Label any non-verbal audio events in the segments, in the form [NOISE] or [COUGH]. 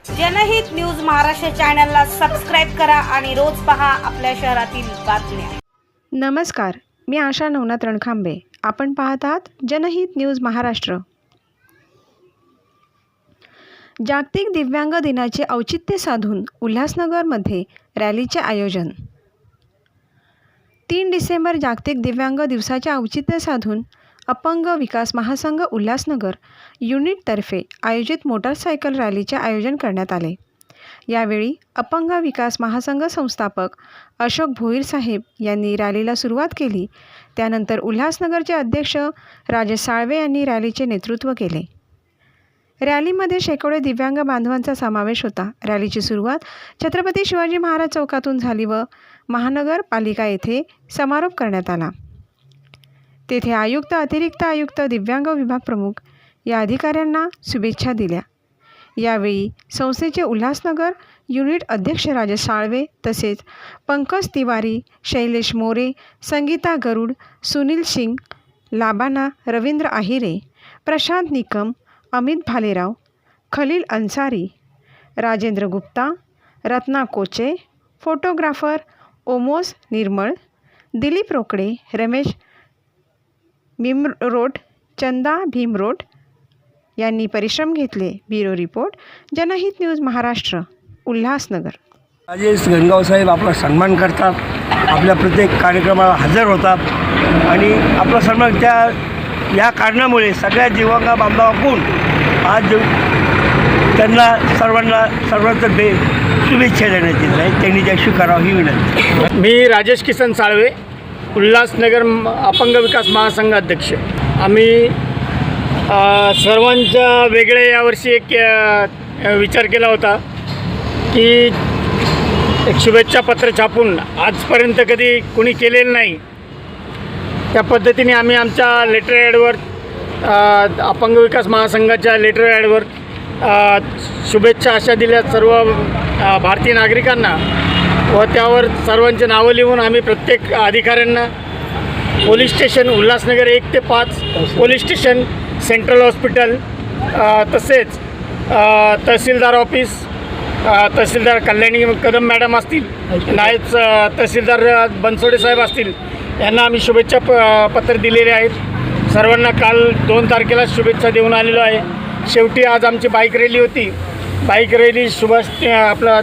जनहित न्यूज महाराष्ट्र चॅनलला सबस्क्राईब करा आणि रोज पहा आपल्या शहरातील बातम्या. नमस्कार मी आशा नवनाथ रणखांबे. आपण पाहत आहात जनहित न्यूज महाराष्ट्र. जागतिक दिव्यांग दिनाचे औचित्य साधून उल्हासनगरमध्ये रॅलीचे आयोजन. तीन डिसेंबर जागतिक दिव्यांग दिवसाचे औचित्य साधून अपंग विकास महासंघ उल्हासनगर युनिटतर्फे आयोजित मोटारसायकल रॅलीचे आयोजन करण्यात आले. यावेळी अपंग विकास महासंघ संस्थापक अशोक भोईर साहेब यांनी रॅलीला सुरुवात केली. त्यानंतर उल्हासनगरचे अध्यक्ष राजेश साळवे यांनी रॅलीचे नेतृत्व केले. रॅलीमध्ये शेकडो दिव्यांग बांधवांचा समावेश होता. रॅलीची सुरुवात छत्रपती शिवाजी महाराज चौकातून झाली व महानगरपालिका येथे समारोप करण्यात आला. तेथे आयुक्त अतिरिक्त आयुक्त दिव्यांग विभाग प्रमुख या अधिकाऱ्यांना शुभेच्छा दिल्या. यावेळी संस्थेचे उल्हासनगर युनिट अध्यक्ष राजेश साळवे तसेच पंकज तिवारी शैलेश मोरे संगीता गरुड सुनील सिंग लाबाना रवींद्र आहिरे प्रशांत निकम अमित भालेराव खलील अन्सारी राजेंद्र गुप्ता रत्ना कोचे फोटोग्राफर ओमोस निर्मळ दिलीप रोकडे रमेश भीम रोड चंदा भीम रोड यांनी परिश्रम घेतले. Bureau report Janhit news Maharashtra Ulhasnagar. Rajesh Gangaon साहेब आपला सन्मान करतात. आपल्या प्रत्येक कार्यक्रमाला हजर होतात. आणि आपला सन्मान त्या या कारणामुळे सगळ्या दिवंगा बांधवाकून आज त्यांना सर्वांना सर्वांतर्फे शुभेच्छा देण्यात येत आहे. त्यांनी त्या स्वीकारावं ही विनंती. मी राजेश किसन साळवे उल्हासनगर म- अपंग विकास महासंघ अध्यक्ष आम्ही सर्वांचा सर्वांच्या वेगळे यावर्षी एक विचार केला होता की एक शुभेच्छा पत्र छापून आजपर्यंत कधी कुणी केलेलं नाही. त्या पद्धतीने आम्ही आमच्या लेटर ॲडवर अपंग विकास महासंघाच्या लेटर ॲडवर शुभेच्छा अशा दिल्या सर्व भारतीय नागरिकांना. व त्यावर सर्वांची नावं लिहून आम्ही प्रत्येक अधिकाऱ्यांना पोलीस स्टेशन उल्हासनगर एक ते पाच पोलीस स्टेशन सेंट्रल हॉस्पिटल तसेच तहसीलदार ऑफिस तहसीलदार कल्याणी कदम मॅडम असतील नायब तहसीलदार बनसोडे साहेब असतील यांना आम्ही शुभेच्छा प पत्र दिलेले आहेत. सर्वांना काल दोन तारखेला शुभेच्छा देऊन आलेलो आहे. शेवटी आज आमची बाईक रॅली होती. बाईक रॅली सुभाष आपला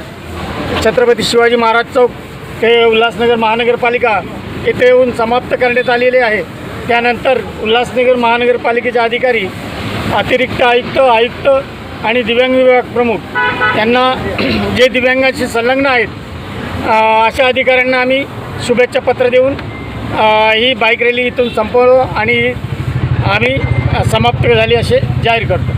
छत्रपती शिवाजी महाराज चौक ते उल्हासनगर महानगरपालिका येथे येऊन समाप्त करण्यात आलेले आहे. त्यानंतर उल्हासनगर महानगरपालिकेचे अधिकारी अतिरिक्त आयुक्त आयुक्त आणि दिव्यांग विभाग प्रमुख यांना [CLEARS THROAT] जे दिव्यांगाशी संलग्न आहेत अशा अधिकाऱ्यांना आम्ही शुभेच्छा पत्र देऊन ही बाईक रॅली इथून संपवलो आणि आम्ही समाप्त झाली असे जाहीर करतो.